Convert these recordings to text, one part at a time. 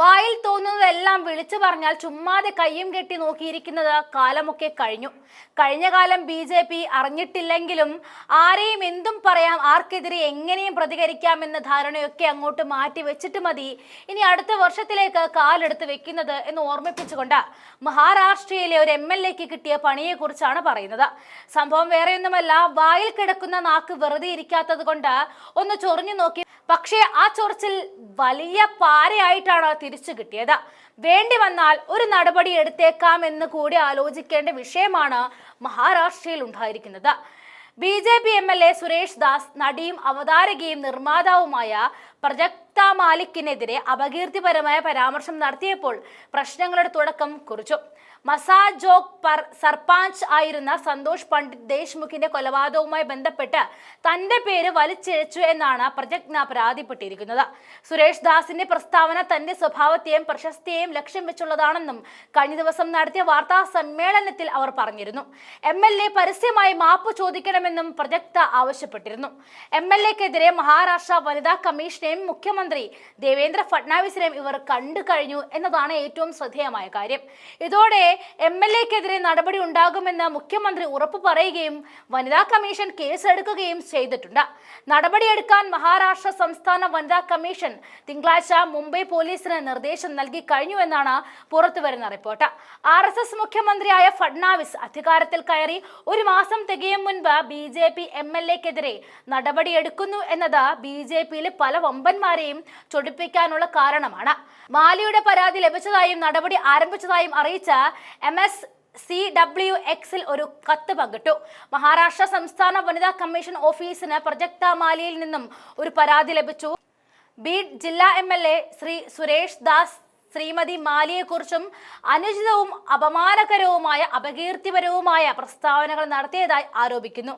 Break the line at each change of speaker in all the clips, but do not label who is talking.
വായിൽ തോന്നുന്നതെല്ലാം വിളിച്ചു പറഞ്ഞാൽ ചുമ്മാതെ കയ്യും കെട്ടി നോക്കിയിരിക്കുന്നത് കാലമൊക്കെ കഴിഞ്ഞു. കഴിഞ്ഞ കാലം ബി ജെ പി അറിഞ്ഞിട്ടില്ലെങ്കിലും ആരെയും എന്തും പറയാം ആർക്കെതിരെ എങ്ങനെയും പ്രതികരിക്കാമെന്ന ധാരണയൊക്കെ അങ്ങോട്ട് മാറ്റി വെച്ചിട്ട് മതി. ഇനി അടുത്ത വർഷത്തിലേക്ക് കാലെടുത്ത് വെക്കുന്നത് എന്ന് ഓർമ്മിപ്പിച്ചുകൊണ്ട് മഹാരാഷ്ട്രയിലെ ഒരു എം എൽ എക്ക് കിട്ടിയ പണിയെക്കുറിച്ചാണ് പറയുന്നത്. സംഭവം വേറെയൊന്നുമല്ല വായിൽ കിടക്കുന്ന നാക്ക് വെറുതെ ഇരിക്കാത്തത് കൊണ്ട് ഒന്ന് ചൊറിഞ്ഞു നോക്കി. പക്ഷേ ആ ചൊറിച്ചിൽ വലിയ പാരയായിട്ടാണ് തിരിച്ചു കിട്ടിയത്. വേണ്ടി വന്നാൽ ഒരു നടപടി എടുത്തേക്കാം എന്ന് കൂടി ആലോചിക്കേണ്ട വിഷയമാണ് മഹാരാഷ്ട്രയിൽ ഉണ്ടായിരിക്കുന്നത്. B J P M L A Suresh Das നടിയും അവതാരകയും നിർമ്മാതാവുമായ പ്രജക്ത മാലിക്കിനെതിരെ അപകീർത്തിപരമായ പരാമർശം നടത്തിയപ്പോൾ പ്രശ്നങ്ങളുടെ തുടക്കം കുറിച്ചു. മസാജോക് സർപാഞ്ച് ആയിരുന്ന സന്തോഷ് പണ്ഡിറ്റ് ദേശ്മുഖിന്റെ കൊലപാതകവുമായി ബന്ധപ്പെട്ട് തന്റെ പേര് വലിച്ചിഴച്ചു എന്നാണ് പ്രജജ്ഞ പരാതിപ്പെട്ടിരിക്കുന്നത്. സുരേഷ് ദാസിന്റെ പ്രസ്താവന തന്റെ സ്വഭാവത്തെയും പ്രശസ്തിയെയും ലക്ഷ്യം വെച്ചുള്ളതാണെന്നും കഴിഞ്ഞ ദിവസം നടത്തിയ വാർത്താ സമ്മേളനത്തിൽ അവർ പറഞ്ഞിരുന്നു. എം എൽ എ പരസ്യമായി മാപ്പ് ചോദിക്കണമെന്നും പ്രജക്ത ആവശ്യപ്പെട്ടിരുന്നു. എം എൽ എക്കെതിരെ മഹാരാഷ്ട്ര വനിതാ കമ്മീഷനെയും മുഖ്യമന്ത്രി ദേവേന്ദ്ര ഫട്നാവിസിനെയും ഇവർ കണ്ടു കഴിഞ്ഞു എന്നതാണ് ഏറ്റവും ശ്രദ്ധേയമായ കാര്യം. ഇതോടെ എം എൽ എക്കെതിരെ നടപടി ഉണ്ടാകുമെന്ന് മുഖ്യമന്ത്രി ഉറപ്പു പറയുകയും വനിതാ കമ്മീഷൻ കേസെടുക്കുകയും ചെയ്തിട്ടുണ്ട്. നടപടിയെടുക്കാൻ മഹാരാഷ്ട്ര സംസ്ഥാന വനിതാ കമ്മീഷൻ തിങ്കളാഴ്ച മുംബൈ പോലീസിന് നിർദ്ദേശം നൽകി കഴിഞ്ഞുവെന്നാണ് പുറത്തുവരുന്ന റിപ്പോർട്ട്. ആർ എസ് എസ് മുഖ്യമന്ത്രിയായ ഫഡ്നാവിസ് അധികാരത്തിൽ കയറി ഒരു മാസം തികയും മുൻപ് B J P M L എക്കെതിരെ നടപടിയെടുക്കുന്നു എന്നത് ബി ജെ പിയിലെ പല വമ്പന്മാരെയും ചൊടിപ്പിക്കാനുള്ള കാരണമാണ്. മാലിയുടെ പരാതി ലഭിച്ചതായും നടപടി ആരംഭിച്ചതായും അറിയിച്ച എം എസ് സി ഡബ്ല്യു എക്സിൽ ഒരു കത്ത് പങ്കിട്ടു. മഹാരാഷ്ട്ര സംസ്ഥാന വനിതാ കമ്മീഷൻ ഓഫീസിന് പ്രജക്ത മാലിയിൽ നിന്നും ഒരു പരാതി ലഭിച്ചു. ബീഡ് ജില്ലാ M L A Shri Suresh Das Shrimati മാലിയെക്കുറിച്ചും അനുചിതവും അപമാനകരവുമായ അപകീർത്തിപരവുമായ പ്രസ്താവനകൾ നടത്തിയതായി ആരോപിക്കുന്നു.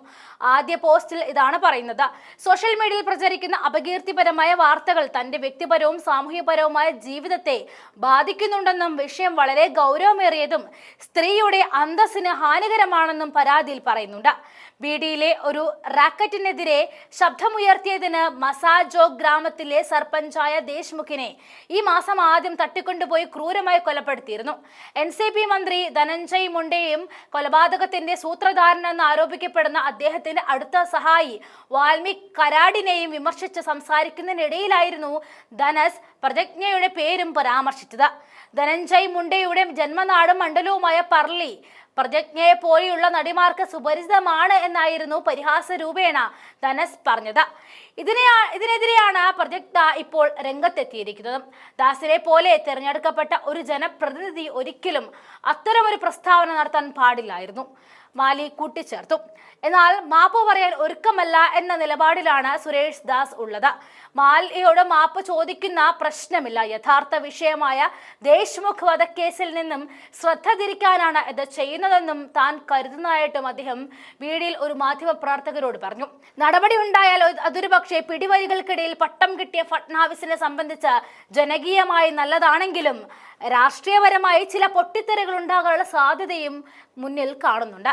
ആദ്യ പോസ്റ്റിൽ ഇതാണ് പറയുന്നത്. സോഷ്യൽ മീഡിയയിൽ പ്രചരിക്കുന്ന അപകീർത്തിപരമായ വാർത്തകൾ തന്റെ വ്യക്തിപരവും സാമൂഹ്യപരവുമായ ജീവിതത്തെ ബാധിക്കുന്നുണ്ടെന്നും വിഷയം വളരെ ഗൗരവമേറിയതും സ്ത്രീയുടെ അന്തസ്സിന് ഹാനികരമാണെന്നും പരാതിയിൽ പറയുന്നുണ്ട്. ബിഡിയിലെ ഒരു റാക്കറ്റിനെതിരെ ശബ്ദമുയർത്തിയതിന് മസാജോ ഗ്രാമത്തിലെ സർപഞ്ചായ ദേശ്മുഖിനെ ഈ മാസം ആദ്യം തട്ടിക്കൊണ്ടുപോയി ക്രൂരമായി കൊലപ്പെടുത്തിയിരുന്നു. എൻ സി പി മന്ത്രി ധനഞ്ജയ് മുണ്ടെയും കൊലപാതകത്തിന്റെ സൂത്രധാരനെന്ന് ആരോപിക്കപ്പെടുന്ന അദ്ദേഹത്തിന്റെ അടുത്ത സഹായി വാൽമീക് കരാടിനെയും വിമർശിച്ച് സംസാരിക്കുന്നതിനിടയിലായിരുന്നു ധനസ് പ്രജജ്ഞയുടെ പേരും പരാമർശിച്ചത്. ധനഞ്ജയ് മുണ്ടയുടെ ജന്മനാടും മണ്ഡലവുമായ പർലി പ്രജ്ഞയെ പോലെയുള്ള നടിമാർക്ക് സുപരിചിതമാണ് എന്നായിരുന്നു പരിഹാസ രൂപേണ ധനസ് പറഞ്ഞത്. ഇതിനെ ഇതിനെതിരെയാണ് പ്രജക്ത ഇപ്പോൾ രംഗത്തെത്തിയിരിക്കുന്നത്. ദാസിനെ പോലെ തിരഞ്ഞെടുക്കപ്പെട്ട ഒരു ജനപ്രതിനിധി ഒരിക്കലും അത്തരമൊരു പ്രസ്താവന നടത്താൻ പാടില്ലായിരുന്നു. മാലി കൂട്ടിച്ചേർത്തു. എന്നാൽ മാപ്പ് പറയാൻ ഒരുക്കമല്ല എന്ന നിലപാടിലാണ് സുരേഷ് ദാസ് ഉള്ളത്. മാലിയോട് മാപ്പ് ചോദിക്കുന്ന പ്രശ്നമില്ല. യഥാർത്ഥ വിഷയമായ ദേശ്മുഖ് വധക്കേസിൽ നിന്നും ശ്രദ്ധ തിരിക്കാനാണ് ഇത് ചെയ്യുന്നതെന്നും താൻ കരുതുന്നതായിട്ടും അദ്ദേഹം വീടിൽ ഒരു മാധ്യമ പ്രവർത്തകരോട് പറഞ്ഞു. നടപടി ഉണ്ടായാൽ അതൊരു പക്ഷേ പിടിവലികൾക്കിടയിൽ പട്ടം കിട്ടിയ ഫട്നാവിസിനെ സംബന്ധിച്ച് ജനകീയമായി നല്ലതാണെങ്കിലും രാഷ്ട്രീയപരമായി ചില പൊട്ടിത്തെറികൾ ഉണ്ടാകാനുള്ള സാധ്യതയും മുന്നിൽ കാണുന്നുണ്ട്.